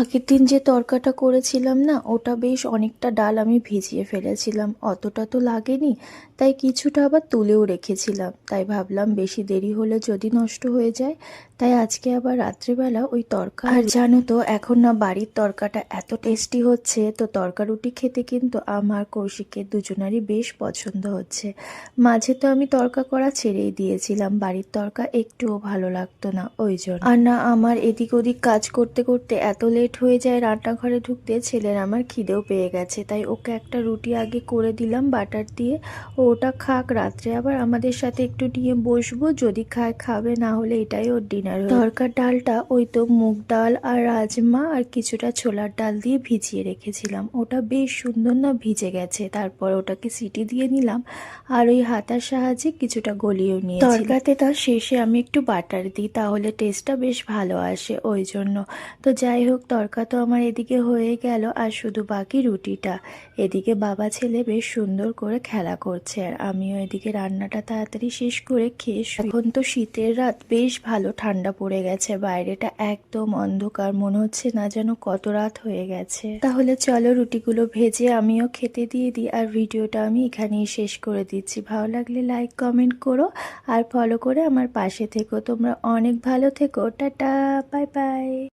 আগের দিন যে তরকাটা করেছিলাম না, ওটা বেশ অনেকটা ডাল আমি ভিজিয়ে ফেলেছিলাম। অতটা তো লাগেনি, তাই কিছুটা আবার তুলেও রেখেছিলাম। তাই ভাবলাম বেশি দেরি হলে যদি নষ্ট হয়ে যায়, তাই আজকে আবার রাত্রিবেলা ওই তরকা আর জানো তো, এখন না বাড়ির তরকাটা এত টেস্টি হচ্ছে, তো তরকা রুটি খেতে কিন্তু আমার কৌশিকের দুজনারই বেশ পছন্দ হচ্ছে। মাঝে তো আমি তরকা করা ছেড়েই দিয়েছিলাম, বাড়ির তরকা একটুও ভালো লাগতো না, ওই জন্য। আর না, আমার এদিক ওদিক কাজ করতে করতে এত লেট হয়ে যায় রান্নাঘরে ঢুকতে, ছেলের আমার খিদেও পেয়ে গেছে, তাই ওকে একটা রুটি আগে করে দিলাম, বাটার দিয়ে। ও ওটা খাক, রাত্রে আবার আমাদের সাথে একটু নিয়ে বসবো, যদি খায় খাবে, না হলে এটাই ওর ডিনার তরকার ডালটা ওই তো মুগ ডাল আর রাজমা আর কিছুটা ছোলার ডাল দিয়ে ভিজিয়ে রেখেছিলাম। ওটা বেশ সুন্দর না ভিজে গেছে, তারপর ওটাকে সিটি দিয়ে নিলাম আর ওই হাতার সাহায্যে কিছুটা গলিয়েও নিয়ে তরকাতে তার শেষে আমি একটু বাটার দিই, তাহলে টেস্টটা বেশ ভালো আসে ওই জন্য। তো যাই হোক তরকা তো আমার এদিকে হয়ে গেল আর শুধু বাকি রুটিটা। এদিকে বাবা ছেলে বেশ সুন্দর করে খেলা করছে আর আমিও এদিকে রান্নাটা তাড়াতাড়ি শেষ করে খেয়ে। এখন তো শীতের রাত, বেশ ভালো ঠান্ডা পড়ে গেছে, বাইরেটা একদম অন্ধকার, মনে হচ্ছে না যেন কত রাত হয়ে গেছে। তাহলে চলো রুটিগুলো ভেজে আমিও খেতে দিয়ে দিই আর ভিডিওটা আমি এখানেই শেষ করে দিচ্ছি। ভালো লাগলে লাইক, কমেন্ট করো আর ফলো করে আমার পাশে থেকো। তোমরা অনেক ভালো থেকো। Tata bye bye